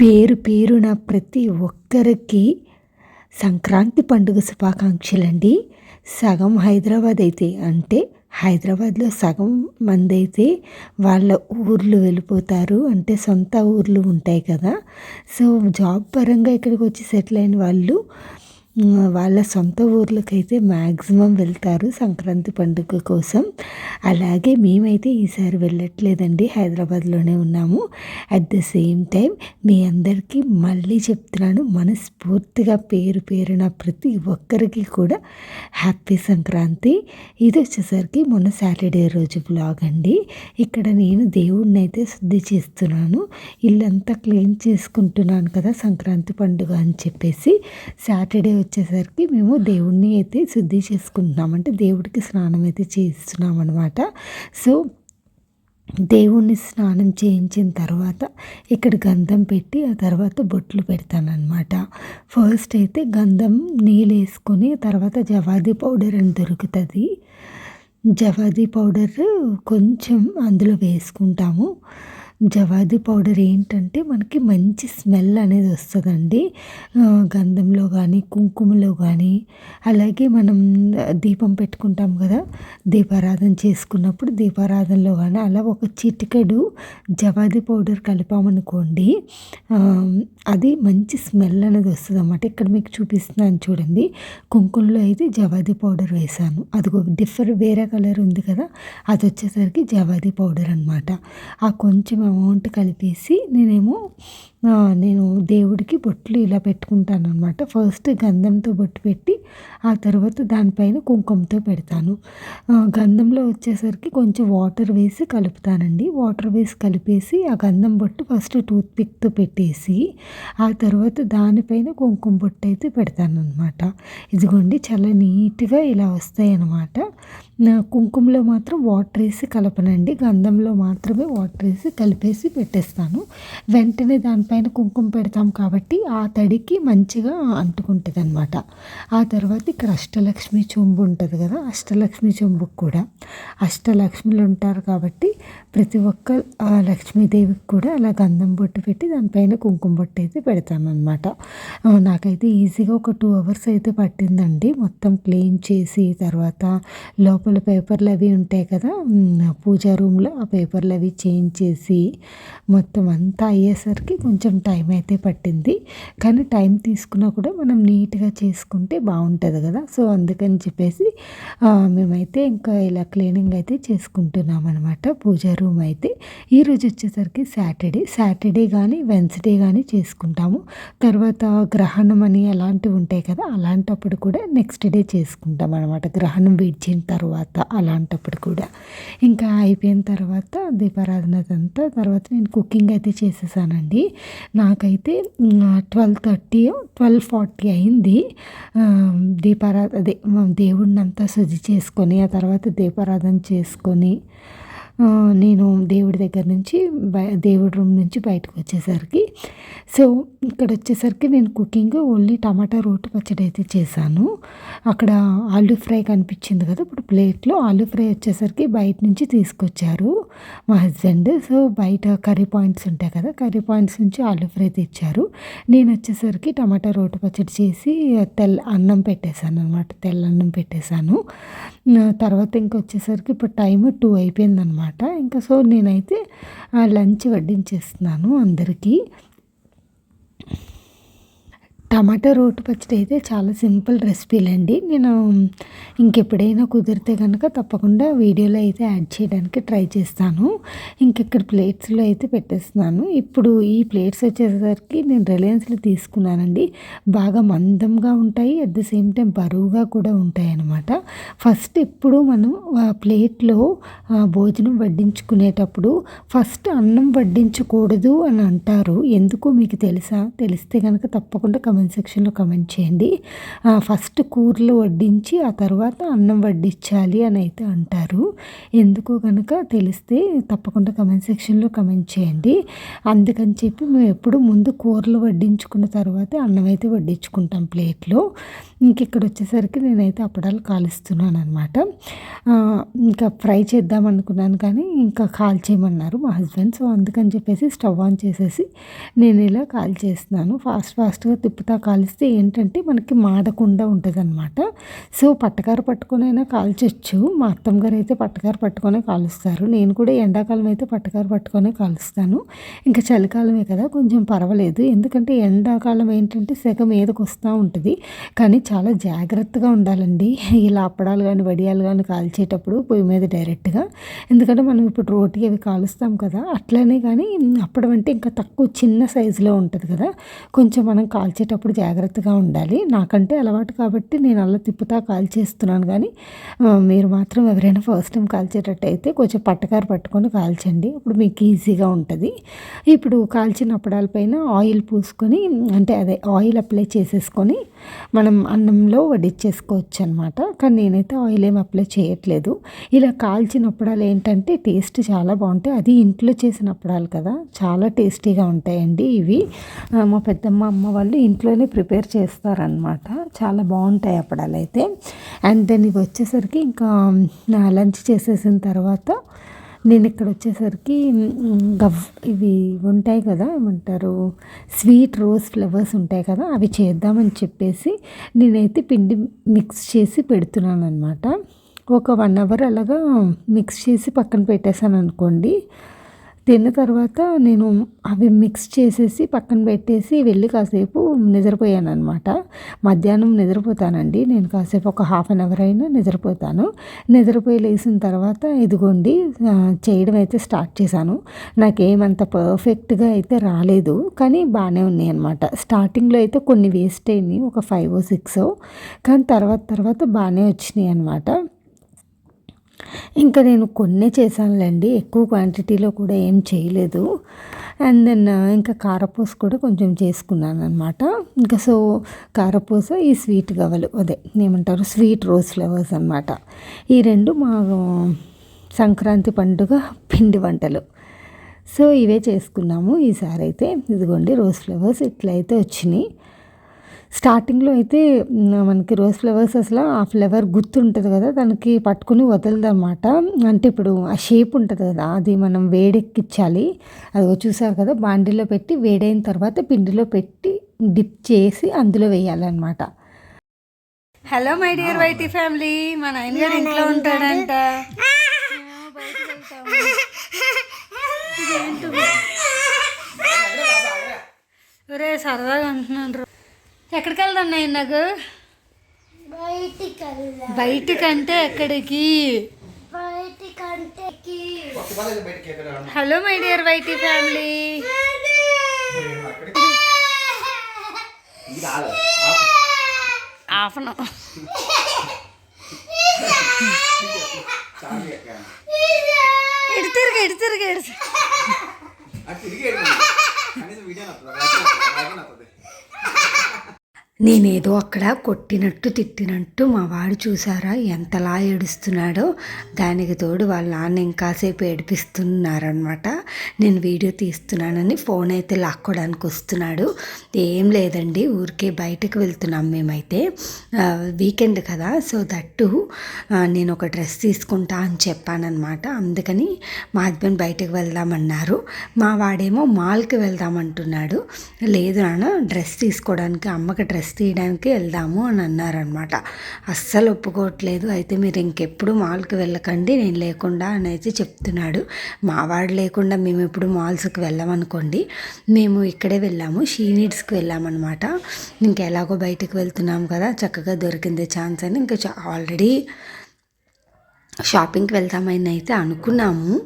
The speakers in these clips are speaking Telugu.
పేరు పేరున ప్రతి ఒక్కరికి సంక్రాంతి పండుగ శుభాకాంక్షలండి. సగం హైదరాబాద్ అయితే అంటే హైదరాబాద్లో సగం మంది అయితే వాళ్ళ ఊర్లు వెళ్ళిపోతారు. అంటే సొంత ఊర్లు ఉంటాయి కదా. సో జాబ్ పరంగా ఇక్కడికి వచ్చి సెటిల్ అయిన వాళ్ళు వాళ్ళ సొంత ఊర్లకైతే మ్యాక్సిమం వెళ్తారు సంక్రాంతి పండుగ కోసం. అలాగే మేమైతే ఈసారి వెళ్ళట్లేదండి హైదరాబాద్లోనే ఉన్నాము. అట్ ద సేమ్ టైం మీ అందరికీ మళ్ళీ చెప్తున్నాను మనస్ఫూర్తిగా పేరు పేరున ప్రతి ఒక్కరికి కూడా హ్యాపీ సంక్రాంతి. ఇది వచ్చేసరికి మొన్న సాటర్డే రోజు బ్లాగ్ అండి. ఇక్కడ నేను దేవుడిని అయితే శుద్ధి చేస్తున్నాను ఇల్లంతా క్లీన్ చేసుకుంటున్నాను కదా సంక్రాంతి పండుగ అని చెప్పేసి. సాటర్డే వచ్చేసరికి మేము దేవుడిని అయితే శుద్ధి చేసుకుంటున్నాం. అంటే దేవుడికి స్నానం అయితే చేస్తున్నాం అనమాట సో దేవుణ్ణి స్నానం చేయించిన తర్వాత ఇక్కడ గంధం పెట్టి ఆ తర్వాత బొట్లు పెడతానమాట ఫస్ట్ అయితే గంధం నీళ్ళు వేసుకొని తర్వాత జవాది పౌడర్ అని దొరుకుతుంది. జవాది పౌడర్ కొంచెం అందులో వేసుకుంటాము. జవాది పౌడర్ ఏంటంటే మనకి మంచి స్మెల్ అనేది వస్తుందండి. గంధంలో కానీ కుంకుమలో కానీ అలాగే మనం దీపం పెట్టుకుంటాం కదా దీపారాధన చేసుకున్నప్పుడు దీపారాధనలో కానీ అలా ఒక చిటికెడు జవాది పౌడర్ కలిపామనుకోండి అది మంచి స్మెల్ అనేది వస్తుంది అన్నమాట ఇక్కడ మీకు చూపిస్తున్నాను చూడండి. కుంకుమలో అయితే జవాది పౌడర్ వేసాను అది ఒక డిఫరెంట్ వేరే కలర్ ఉంది కదా అది వచ్చేసరికి జవాది పౌడర్ అనమాట ఆ కొంచెం అమౌంట్ కలిపేసి నేనేమో నేను దేవుడికి బొట్లు ఇలా పెట్టుకుంటాను అనమాట ఫస్ట్ గంధంతో బొట్టు పెట్టి ఆ తర్వాత దానిపైన కుంకుమతో పెడతాను. గంధంలో వచ్చేసరికి కొంచెం వాటర్ వేసి కలుపుతానండి. వాటర్ వేసి కలిపేసి ఆ గంధం బొట్టు ఫస్ట్ టూత్ పిక్తో పెట్టేసి ఆ తర్వాత దానిపైన కుంకుమ బొట్టు అయితే పెడతాను అనమాట ఇదిగోండి చాలా నీట్గా ఇలా వస్తాయి అన్నమాట కుంకుమలో మాత్రం వాటర్ వేసి కలపనండి. గంధంలో మాత్రమే వాటర్ వేసి కలిపేసి పెట్టేస్తాను. వెంటనే దానిపైన పైన కుంకుమ పెడతాం కాబట్టి ఆ తడికి మంచిగా అంటుకుంటుంది అనమాట ఆ తర్వాత ఇక్కడ అష్టలక్ష్మి చెంబు ఉంటుంది కదా అష్టలక్ష్మి చెంబుకు కూడా. అష్టలక్ష్మిలు ఉంటారు కాబట్టి ప్రతి ఒక్క లక్ష్మీదేవికి కూడా అలా గంధం బొట్టు పెట్టి దానిపైన కుంకుమ బొట్టు అయితే పెడతామన్నమాట. నాకైతే ఈజీగా ఒక టూ అవర్స్ అయితే పట్టిందండి. మొత్తం క్లీన్ చేసి తర్వాత లోపల పేపర్లు అవి ఉంటాయి కదా పూజా రూమ్లో ఆ పేపర్లు అవి చేంజ్ చేసి మొత్తం అంతా అయ్యేసరికి కొంచెం కొంచెం టైం అయితే పట్టింది. కానీ టైం తీసుకున్నా కూడా మనం నీట్గా చేసుకుంటే బాగుంటుంది కదా. సో అందుకని చెప్పేసి మేమైతే ఇంకా ఇలా క్లీనింగ్ అయితే చేసుకుంటున్నాం అనమాట పూజా రూమ్ అయితే. ఈరోజు వచ్చేసరికి సాటర్డే సాటర్డే కానీ వెన్స్డే కానీ చేసుకుంటాము. తర్వాత గ్రహణం అని అలాంటివి ఉంటాయి కదా అలాంటప్పుడు కూడా నెక్స్ట్ డే చేసుకుంటాం అనమాట గ్రహణం విడిచిన తర్వాత అలాంటప్పుడు కూడా. ఇంకా అయిపోయిన తర్వాత దీపారాధన అంతా తర్వాత నేను కుకింగ్ అయితే చేసేసానండి. నాకైతే ట్వెల్వ్ థర్టీ ట్వెల్వ్ ఫార్టీ అయింది. దీపారా అదే దేవుడిని అంతా శుద్ధి చేసుకొని ఆ తర్వాత దీపారాధన చేసుకొని నేను దేవుడి దగ్గర నుంచి దేవుడి రూమ్ నుంచి బయటకు వచ్చేసరికి సో ఇక్కడ వచ్చేసరికి నేను కుకింగ్ ఓన్లీ టమాటా రోటి పచ్చడి అయితే చేశాను. అక్కడ ఆలు ఫ్రై కనిపించింది కదా ఇప్పుడు ప్లేట్లో ఆలూ ఫ్రై వచ్చేసరికి బయట నుంచి తీసుకొచ్చారు మా హస్బెండ్. సో బయట కర్రీ పాయింట్స్ ఉంటాయి కదా కర్రీ పాయింట్స్ నుంచి ఆలూ ఫ్రై తెచ్చారు. నేను వచ్చేసరికి టమాటా రోటి పచ్చడి చేసి తెల్ల అన్నం పెట్టేశాను అనమాట తెల్ల అన్నం పెట్టేశాను. తర్వాత ఇంకొచ్చేసరికి ఇప్పుడు టైం టూ అయిపోయిందనమాట ఇంకా సో నేనైతే లంచ్ వడ్డించేస్తున్నాను అందరికీ. టమాటా రోటి పచ్చడి అయితే చాలా సింపుల్ రెసిపీలండి. నేను ఇంకెప్పుడైనా కుదిరితే కనుక తప్పకుండా వీడియోలో అయితే యాడ్ చేయడానికి ట్రై చేస్తాను. ఇంకెక్కడ ప్లేట్స్లో అయితే పెట్టేస్తున్నాను. ఇప్పుడు ఈ ప్లేట్స్ వచ్చేసరికి నేను రిలయన్స్లో తీసుకున్నానండి. బాగా మందంగా ఉంటాయి అట్ ద సేమ్ టైం బరువుగా కూడా ఉంటాయి అన్నమాట ఫస్ట్ ఎప్పుడు మనం ప్లేట్లో భోజనం వడ్డించుకునేటప్పుడు ఫస్ట్ అన్నం వడ్డించకూడదు అని అంటారు. ఎందుకు మీకు తెలుసా? తెలిస్తే కనుక తప్పకుండా కమెంట్ సెక్షన్లో కమెంట్ చేయండి. ఫస్ట్ కూరలు వడ్డించి ఆ తర్వాత అన్నం వడ్డించాలి అని అయితే అంటారు. ఎందుకో కనుక తెలిస్తే తప్పకుండా కమెంట్ సెక్షన్లో కమెంట్ చేయండి. అందుకని చెప్పి మేము ఎప్పుడు ముందు కూరలు వడ్డించుకున్న తర్వాత అన్నం అయితే వడ్డించుకుంటాం ప్లేట్లో. ఇంక ఇక్కడ వచ్చేసరికి నేనైతే అప్పడాలు కాలుస్తున్నాను అనమాట ఇంకా ఫ్రై చేద్దాం అనుకున్నాను కానీ ఇంకా కాల్ చేయమన్నారు మా హస్బెండ్ సో అందుకని చెప్పేసి స్టవ్ ఆన్ చేసేసి నేను ఇలా కాల్ చేస్తున్నాను. ఫాస్ట్ ఫాస్ట్గా తిప్పుతా కాలిస్తే ఏంటంటే మనకి మాడకుండా ఉంటుంది అనమాట సో పట్టకారు పట్టుకునైనా కాల్చొచ్చు. మా అత్తమ్మ గారు అయితే పట్టకారు పట్టుకొనే కాలుస్తారు. నేను కూడా ఎండాకాలం అయితే పట్టకారు పట్టుకొనే కాలుస్తాను. ఇంకా చలికాలమే కదా కొంచెం పర్వాలేదు. ఎందుకంటే ఎండాకాలం ఏంటంటే సెగ మీదకి వస్తూ ఉంటుంది. కానీ చాలా జాగ్రత్తగా ఉండాలండి. ఇలా అప్పడాలు కానీ వడియాలు కానీ కాల్చేటప్పుడు పొయ్యి మీద డైరెక్ట్గా. ఎందుకంటే మనం ఇప్పుడు రోటీ అవి కాలుస్తాం కదా అట్లనే కానీ అప్పడం అంటే ఇంకా తక్కువ చిన్న సైజులో ఉంటుంది కదా. కొంచెం మనం కాల్చేటప్పుడు జాగ్రత్తగా ఉండాలి. నాకంటే అలవాటు కాబట్టి నేను అలా తిప్పుతా కాల్చేస్తున్నాను కానీ మీరు మాత్రం ఎవరైనా ఫస్ట్ టైం కాల్చేటట్టయితే కొంచెం పట్టకారు పట్టుకొని కాల్చండి ఇప్పుడు మీకు ఈజీగా ఉంటుంది. ఇప్పుడు కాల్చిన అప్పడాలపైన ఆయిల్ పూసుకొని అంటే అదే ఆయిల్ అప్లై చేసేసుకొని మనం అన్నంలో వడ్డించేసుకోవచ్చు అనమాట కానీ నేనైతే ఆయిల్ ఏం అప్లై చేయట్లేదు. ఇలా కాల్చిన అప్పడాలు ఏంటంటే టేస్ట్ చాలా బాగుంటాయి. అది ఇంట్లో చేసిన అప్పడాలు కదా. చాలా టేస్టీగా ఉంటాయండి ఇవి. మా పెద్దమ్మ అమ్మ వాళ్ళు ఇంట్లో ఇంట్లోనే ప్రిపేర్ చేస్తారనమాట చాలా బాగుంటాయి అప్పడాలు అయితే అండ్ దెన్ ఇవి వచ్చేసరికి ఇంకా నా లంచ్ చేసేసిన తర్వాత నేను ఇక్కడ వచ్చేసరికి గవ్ ఇవి ఉంటాయి కదా ఏమంటారు స్వీట్ రోజ్ ఫ్లవర్స్ ఉంటాయి కదా అవి చేద్దామని చెప్పేసి నేనైతే పిండి మిక్స్ చేసి పెడుతున్నాను అనమాట ఒక వన్ అవర్ అలాగా మిక్స్ చేసి పక్కన పెట్టేశాను అనుకోండి తిన్న తర్వాత నేను అవి మిక్స్ చేసేసి పక్కన పెట్టేసి వెళ్ళి కాసేపు నిద్రపోయాను అనమాట మధ్యాహ్నం నిద్రపోతానండి. నేను కాసేపు ఒక హాఫ్ అన్ అవర్ అయినా నిద్రపోతాను. నిద్రపోయి లేచిన తర్వాత ఇదిగోండి చేయడం అయితే స్టార్ట్ చేశాను. నాకేమంత పర్ఫెక్ట్గా అయితే రాలేదు కానీ బాగానే ఉన్నాయి అనమాట స్టార్టింగ్లో అయితే కొన్ని వేస్ట్ అయినాయి ఒక ఫైవ్ సిక్స్ కానీ తర్వాత తర్వాత బాగానే వచ్చినాయి అనమాట ఇంకా నేను కొన్నే చేశానులేండి. ఎక్కువ క్వాంటిటీలో కూడా ఏం చేయలేదు. అండ్ దెన్ ఇంకా కారపూస కూడా కొంచెం చేసుకున్నాను అనమాట ఇంకా సో కారపూస ఈ స్వీట్ గవలు అదే ఏమంటారు స్వీట్ రోజ్ ఫ్లవర్స్ అనమాట ఈ రెండు మా సంక్రాంతి పండుగ పిండి వంటలు. సో ఇవే చేసుకున్నాము. ఈసారి అయితే ఇదిగోండి రోజ్ ఫ్లవర్స్ ఇట్లయితే వచ్చినాయి. స్టార్టింగ్లో అయితే మనకి రోజ్ ఫ్లవర్స్ అసలు ఆ ఫ్లవర్ గుర్తుంటుంది కదా దానికి పట్టుకుని వదలదన్నమాట. అంటే ఇప్పుడు ఆ షేప్ ఉంటుంది కదా అది మనం వేడెక్కించాలి అది చూసారు కదా బాండీలో పెట్టి వేడైన తర్వాత పిండిలో పెట్టి డిప్ చేసి అందులో వేయాలన్నమాట. Hello my dear YT family మా నాయనగారు ఇంట్లో ఉంటాడంట. ఒరే సరదాగా అంటున్నాను ఎక్కడికి వెళ్దాం నేను నాకు బయటికంటే ఎక్కడికి? Hello my dear YT family. ఆఫను ఇటు తిరిగి ఇటు నేనేదో అక్కడ కొట్టినట్టు తిట్టినట్టు మా వాడు చూసారా? ఎంతలా ఏడుస్తున్నాడో. దానికి తోడు వాళ్ళ నాన్న ఇంకాసేపు ఏడిపిస్తున్నారనమాట నేను వీడియో తీస్తున్నానని ఫోన్ అయితే లాక్కోవడానికి వస్తున్నాడు. ఏం లేదండి ఊరికే బయటకు వెళ్తున్నాం మేమైతే. వీకెండ్ కదా సో దట్టు నేను ఒక డ్రెస్ తీసుకుంటా అని చెప్పానమాట అందుకని మా హస్బెండ్ బయటకు వెళ్దామన్నారు. మా వాడేమో మాల్కి వెళ్దామంటున్నాడు. లేదు నాన్న డ్రెస్ తీసుకోవడానికి అమ్మకి డ్రెస్ డ్రెస్ తీయడానికి వెళ్దాము అని అన్నారనమాట. అస్సలు ఒప్పుకోవట్లేదు. అయితే మీరు ఇంకెప్పుడు మాల్కి వెళ్ళకండి నేను లేకుండా అని అయితే చెప్తున్నాడు. మావాడు లేకుండా మేము ఎప్పుడు మాల్స్కి వెళ్ళామనుకోండి మేము ఇక్కడే వెళ్ళాము షీనీడ్స్కి వెళ్ళామన్నమాట ఇంకెలాగో బయటకు వెళ్తున్నాం కదా చక్కగా దొరికింది ఛాన్స్ అని. ఇంకా ఆల్రెడీ షాపింగ్కి వెళ్దామని అయితే అనుకున్నాము.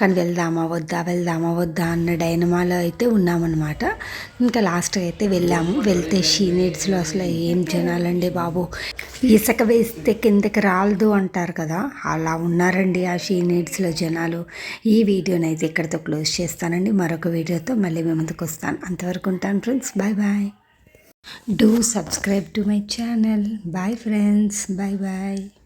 కానీ వెళ్దామా వద్దా వెళ్దామా వద్దా అన్న డైనమాలో అయితే ఉన్నామన్నమాట. ఇంకా లాస్ట్గా అయితే వెళ్ళాము. వెళ్తే షీ నీడ్స్లో అసలు ఏం జనాలండి బాబు. ఇసుక వేస్తే కిందకి రాలదు అంటారు కదా. అలా ఉన్నారండి ఆ షీ నీడ్స్లో జనాలు. ఈ వీడియోని అయితే ఇక్కడితో క్లోజ్ చేస్తానండి. మరొక వీడియోతో మళ్ళీ మీ ముందుకు వస్తాను. అంతవరకు ఉంటాను friends. Bye bye do subscribe to my channel. Bye friends. Bye bye